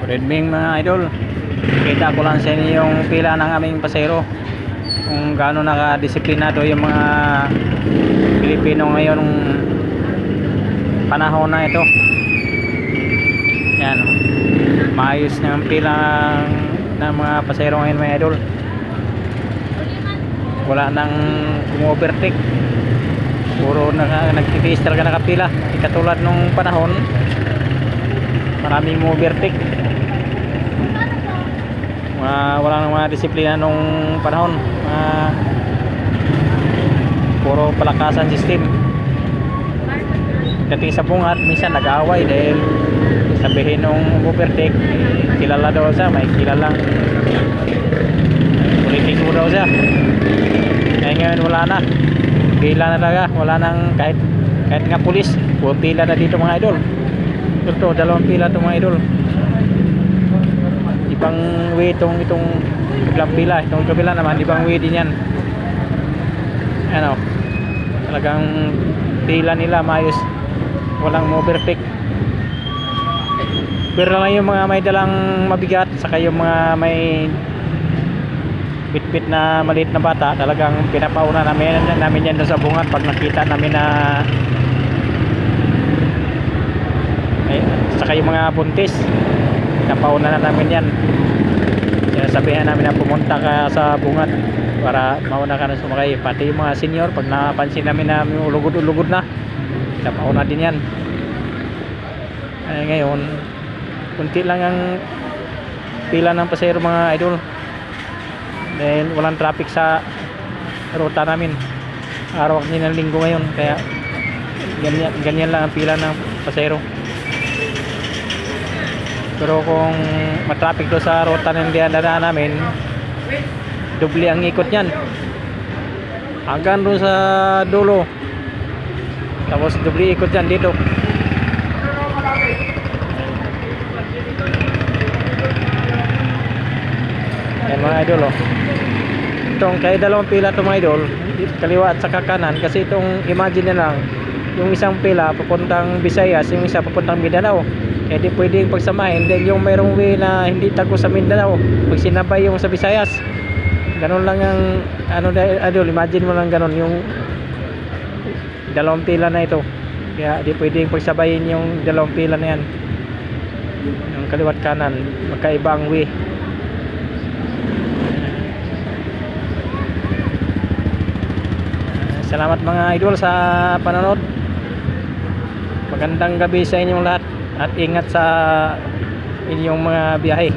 Good evening mga idol. Kita ko lang sa inyo yung pila ng aming pasero. Kung gaano nakadisiplinado yung mga Pilipino ngayon panahon na ito. Yan. oh. Maayos na ang pila ng mga pasero ngayon mga idol. Wala nang umu-overtake. Puro na, nagtitiis talaga nakapila. Katulad nung panahon, maraming overtake. Mga wala nang mga disiplina nung panahon. Mga puro palakasan system. Dating sa bungat minsan nag-aaway dahil sabihin nung overtake kilala daw siya may kilalang politiko daw siya. Eh ngayon wala na. Pila na talaga wala nang kahit kahit nga pulis puro pila na dito mga idol ito dalawang pila itong mga idol. Ibang way itong itong ibang pila. Itong kabila naman ibang way din yan. Ano talagang pila nila maayos. Walang overtake. Pero lang yung mga may dalang mabigat saka yung mga may bit-bit na maliit na bata talagang pinapauna namin namin yan sa bungat pag nakita namin na may, saka yung mga buntis. Napauna na namin yan. Kaya sabihan namin na pumunta ka sa bungat para mauna ka na sumakay. Pati yung mga senior pag napansin namin na ulugod-ulugod na napauna din yan. Ay ngayon kunti lang ang pila ng pasero mga idol. Dahil walang traffic sa ruta namin. Araw din ng linggo ngayon kaya ganyan, ganyan lang ang pila ng pasero pero kung matraffic do sa ruta ng dinadaan namin dubli ang ikot niyan. Hanggang doon sa dulo. Tapos dubli ikot yan dito. Yan mga idol oh. Itong kay dalawang pila itong mga idol kaliwa at saka kanan kasi itong imagine na lang yung isang pila papuntang Visayas yung isa papuntang Mindanao eh di pwedeng pagsamahin. Then yung mayroong way na hindi tago sa Mindanao pag sinabay yung sa Visayas ganun lang ang ano idol imagine mo lang ganun yung dalawang pila na ito. Kaya di pwedeng pagsabayin yung dalawang pila na yan. Yung kaliwat kanan magkaiba ang way. Salamat mga idol sa panonood. Magandang gabi sa inyong lahat at ingat sa inyong mga biyahe.